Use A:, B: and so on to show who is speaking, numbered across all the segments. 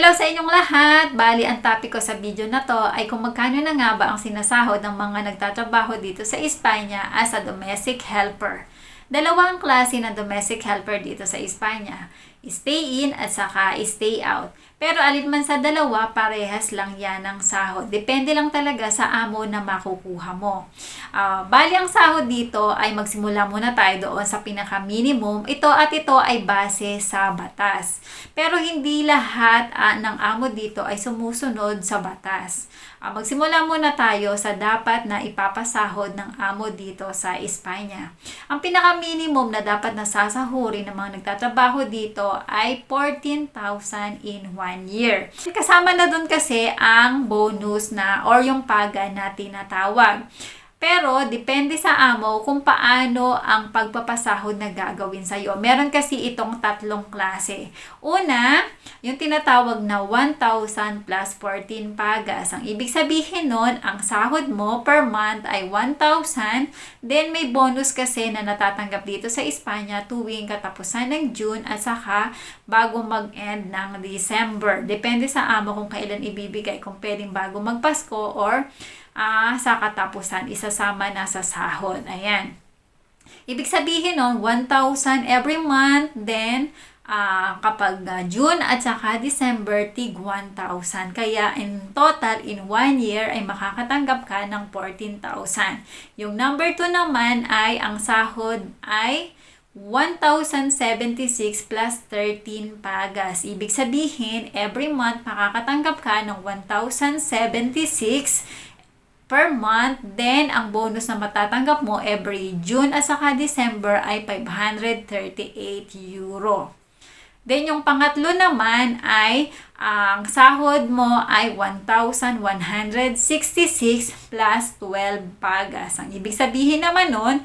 A: Hello sa inyong lahat! Bali, ang topic ko sa video na to ay kung magkano na nga ba ang sinasahod ng mga nagtatrabaho dito sa Espanya as a domestic helper. Dalawa ang klase ng domestic helper dito sa Espanya. Stay in at saka stay out. Pero alin man sa dalawa, parehas lang yan ang sahod. Depende lang talaga sa amo na makukuha mo. Ah, bali ang sahod dito ay magsimula muna tayo doon sa pinaka-minimum. Ito at ito ay base sa batas. Pero hindi lahat ah, ng amo dito ay sumusunod sa batas. Ah, magsimula muna tayo sa dapat na ipapasahod ng amo dito sa Espanya. Ang pinaka-minimum na dapat nasasahurin ng mga nagtatrabaho dito ay 14,000 in one year. Kasama na dun kasi ang bonus na or yung paga na tinatawag. Pero, depende sa amo kung paano ang pagpapasahod na gagawin sa'yo. Meron kasi itong tatlong klase. Una, yung tinatawag na 1,000 plus 14 pagas. Ang ibig sabihin nun, ang sahod mo per month ay 1,000. Then, may bonus kasi na natatanggap dito sa Espanya tuwing katapusan ng June at saka bago mag-end ng December. Depende sa amo kung kailan ibibigay. Kung pwedeng bago magpasko or ah, sa katapusan, isasama na sa sahod. Ayan. Ibig sabihin nun, 1,000 every month, then ah, kapag ah, June at saka December, tig 1,000. Kaya in total, in one year, ay makakatanggap ka ng 14,000. Yung number 2 naman ay ang sahod ay 1,076 plus 13 pagas. Ibig sabihin, every month makakatanggap ka ng 1,076 per month. Then, ang bonus na matatanggap mo every June at saka December ay 538 euro. Then, yung pangatlo naman ay ang sahod mo ay 1,166 plus 12 pagas. Ang ibig sabihin naman nun,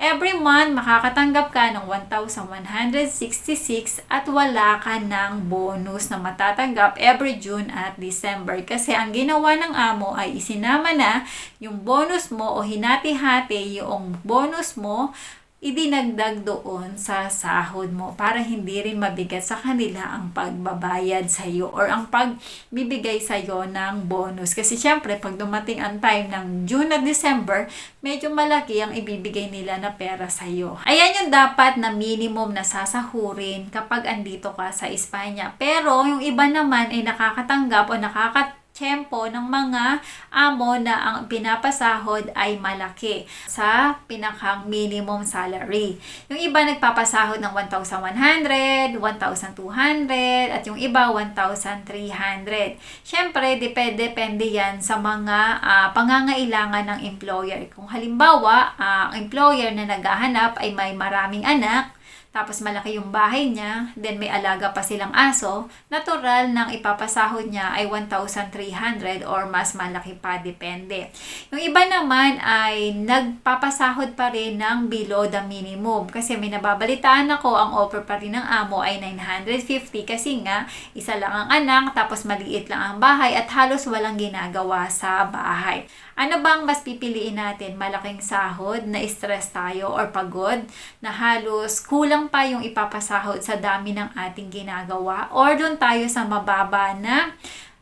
A: every month makakatanggap ka ng 1,166 at wala ka ng bonus na matatanggap every June at December. Kasi ang ginawa ng amo ay isinama na yung bonus mo o hinati-hati yung bonus mo idinagdag doon sa sahod mo para hindi rin mabigat sa kanila ang pagbabayad sa iyo or ang pagbibigay sa iyo ng bonus. Kasi syempre, pag dumating ang time ng June at December, medyo malaki ang ibibigay nila na pera sa iyo. Ayan yung dapat na minimum na sasahurin kapag andito ka sa Espanya. Pero yung iba naman ay nakakatanggap o nakakat tiyempo ng mga amo na ang pinapasahod ay malaki sa pinakang minimum salary. Yung iba nagpapasahod ng 1,100, 1,200, at yung iba 1,300. Siyempre, depende, depende yan sa mga uh, pangangailangan ng employer. Kung halimbawa, uh, ang employer na naghahanap ay may maraming anak, tapos malaki yung bahay niya, then may alaga pa silang aso, natural nang ipapasahod niya ay 1,300 or mas malaki pa, depende. Yung iba naman ay nagpapasahod pa rin ng below the minimum kasi may nababalitaan ako, ang offer pa rin ng amo ay 950 kasi nga isa lang ang anak, tapos maliit lang ang bahay at halos walang ginagawa sa bahay. Ano bang mas pipiliin natin? Malaking sahod, na stress tayo or pagod, na halos kulang pa yung ipapasahod sa dami ng ating ginagawa or doon tayo sa mababa na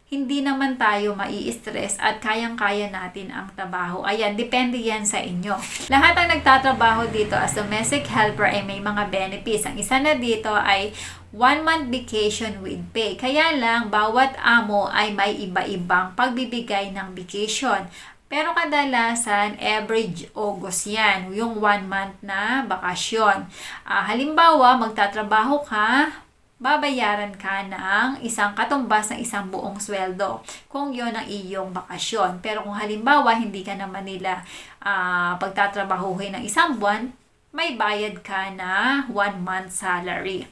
A: hindi naman tayo mai-stress at kayang-kaya natin ang trabaho. Ayan, depende yan sa inyo. Lahat ang nagtatrabaho dito as domestic helper ay may mga benefits. Ang isa na dito ay one month vacation with pay. Kaya lang, bawat amo ay may iba-ibang pagbibigay ng vacation. Pero kadalasan, average August yan, yung one month na bakasyon. Uh, halimbawa, magtatrabaho ka, babayaran ka ng isang katumbas ng isang buong sweldo kung yon ang iyong bakasyon. Pero kung halimbawa, hindi ka naman nila uh, pagtatrabahuhin ng isang buwan, may bayad ka na one month salary.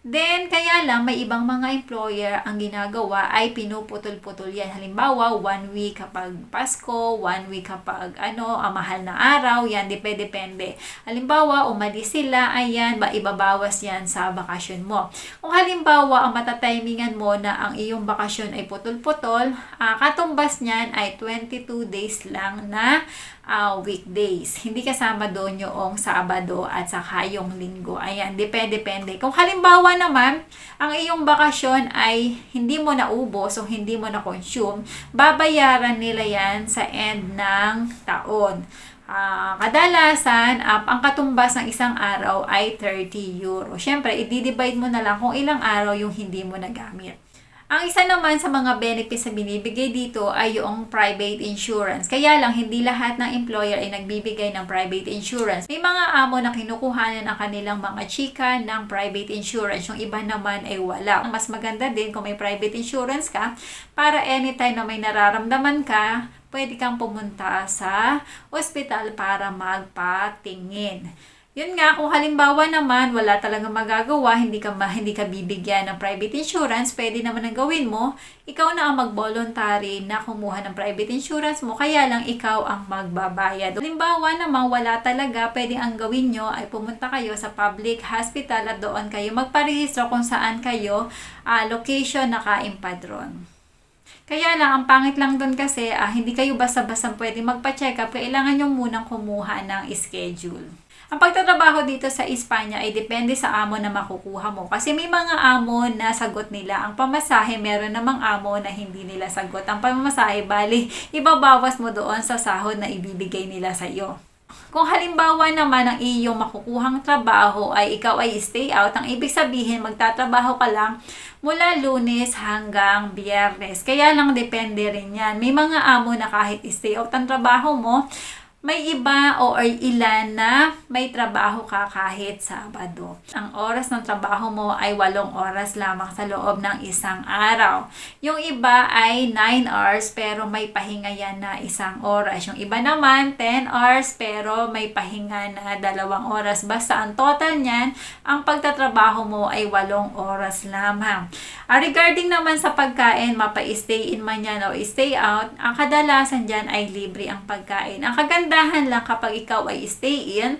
A: Then, kaya lang, may ibang mga employer ang ginagawa ay pinuputol-putol yan. Halimbawa, one week kapag Pasko, one week kapag ano, ang mahal na araw, yan, depende-depende. Halimbawa, umalis sila, ayan, ba, ibabawas yan sa bakasyon mo. Kung halimbawa, ang matatimingan mo na ang iyong bakasyon ay putol-putol, uh, katumbas niyan ay 22 days lang na uh, weekdays. Hindi kasama doon yung Sabado at saka yung Linggo. Ayan, depende-depende. Kung halimbawa naman, ang iyong bakasyon ay hindi mo naubos o hindi mo na-consume, babayaran nila yan sa end ng taon. Ah, kadalasan, ah, ang katumbas ng isang araw ay 30 euro. Siyempre, i-divide mo na lang kung ilang araw yung hindi mo nagamit. Ang isa naman sa mga benefits na binibigay dito ay yung private insurance. Kaya lang, hindi lahat ng employer ay nagbibigay ng private insurance. May mga amo na kinukuhanan ang kanilang mga chika ng private insurance. Yung iba naman ay wala. Mas maganda din kung may private insurance ka para anytime na may nararamdaman ka, pwede kang pumunta sa ospital para magpatingin. Yun nga, kung halimbawa naman wala talagang magagawa, hindi ka, ma, hindi ka bibigyan ng private insurance, pwede naman ang gawin mo, ikaw na ang mag-voluntary na kumuha ng private insurance mo, kaya lang ikaw ang magbabayad. Halimbawa naman wala talaga, pwede ang gawin nyo ay pumunta kayo sa public hospital at doon kayo magparehistro kung saan kayo uh, location naka-impadron. Kaya lang, ang pangit lang doon kasi, ah, hindi kayo basta-basta pwede magpa-check up, kailangan nyo munang kumuha ng schedule. Ang pagtatrabaho dito sa Espanya ay depende sa amo na makukuha mo. Kasi may mga amo na sagot nila. Ang pamasahe, meron namang amo na hindi nila sagot. Ang pamasahe, bali, ibabawas mo doon sa sahod na ibibigay nila sa iyo. Kung halimbawa naman ang iyong makukuhang trabaho ay ikaw ay stay out, ang ibig sabihin magtatrabaho ka lang mula lunes hanggang biyernes. Kaya lang depende rin yan. May mga amo na kahit stay out ang trabaho mo, may iba o ilan na may trabaho ka kahit Sabado. Ang oras ng trabaho mo ay 8 oras lamang sa loob ng isang araw. Yung iba ay 9 hours pero may pahinga yan na isang oras. Yung iba naman 10 hours pero may pahinga na dalawang oras. Basta ang total niyan, ang pagtatrabaho mo ay 8 oras lamang. Uh, regarding naman sa pagkain, mapa-stay in man yan o stay out, ang kadalasan dyan ay libre ang pagkain. Ang kaganda kagandahan lang kapag ikaw ay stay in,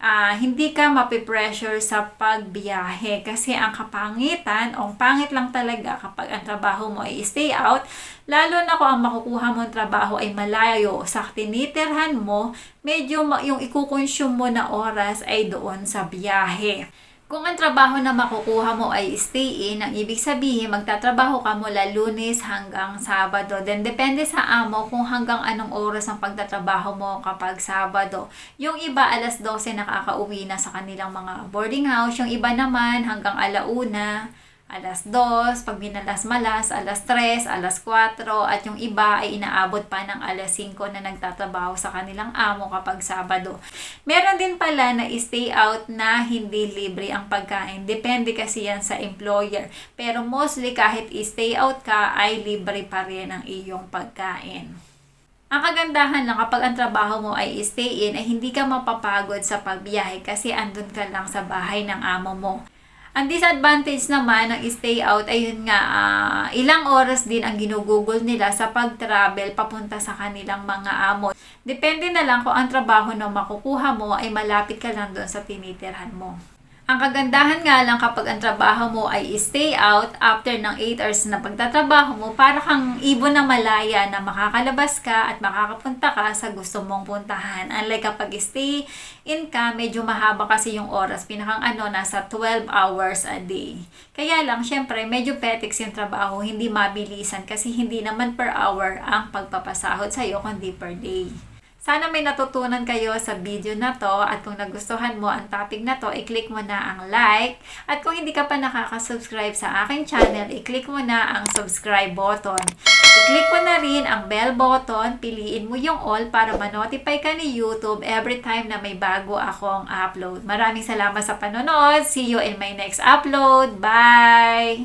A: uh, hindi ka mapipressure sa pagbiyahe. Kasi ang kapangitan, o pangit lang talaga kapag ang trabaho mo ay stay out, lalo na kung ang makukuha mong trabaho ay malayo sa tinitirhan mo, medyo yung ikukonsume mo na oras ay doon sa biyahe. Kung ang trabaho na makukuha mo ay stay in, ang ibig sabihin magtatrabaho ka mula lunes hanggang sabado. Then depende sa amo kung hanggang anong oras ang pagtatrabaho mo kapag sabado. Yung iba alas 12 nakakauwi na sa kanilang mga boarding house, yung iba naman hanggang alauna alas 2, pag minalas malas, alas 3, alas 4, at yung iba ay inaabot pa ng alas 5 na nagtatrabaho sa kanilang amo kapag Sabado. Meron din pala na stay out na hindi libre ang pagkain. Depende kasi yan sa employer. Pero mostly kahit stay out ka ay libre pa rin ang iyong pagkain. Ang kagandahan lang kapag ang trabaho mo ay stay in ay hindi ka mapapagod sa pagbiyahe kasi andun ka lang sa bahay ng amo mo. Ang disadvantage naman ng stay out ay yun nga, uh, ilang oras din ang ginugugol nila sa pag-travel papunta sa kanilang mga amo. Depende na lang kung ang trabaho na makukuha mo ay malapit ka lang doon sa tinitirhan mo. Ang kagandahan nga lang kapag ang trabaho mo ay stay out after ng 8 hours na pagtatrabaho mo, para kang ibon na malaya na makakalabas ka at makakapunta ka sa gusto mong puntahan. Unlike kapag stay in ka, medyo mahaba kasi yung oras. Pinakang ano, nasa 12 hours a day. Kaya lang, syempre, medyo petics yung trabaho, hindi mabilisan kasi hindi naman per hour ang pagpapasahod sa'yo, kundi per day. Sana may natutunan kayo sa video na to at kung nagustuhan mo ang topic na to, i-click mo na ang like. At kung hindi ka pa nakaka-subscribe sa aking channel, i-click mo na ang subscribe button. I-click mo na rin ang bell button, piliin mo yung all para ma-notify ka ni YouTube every time na may bago akong upload. Maraming salamat sa panonood. See you in my next upload. Bye!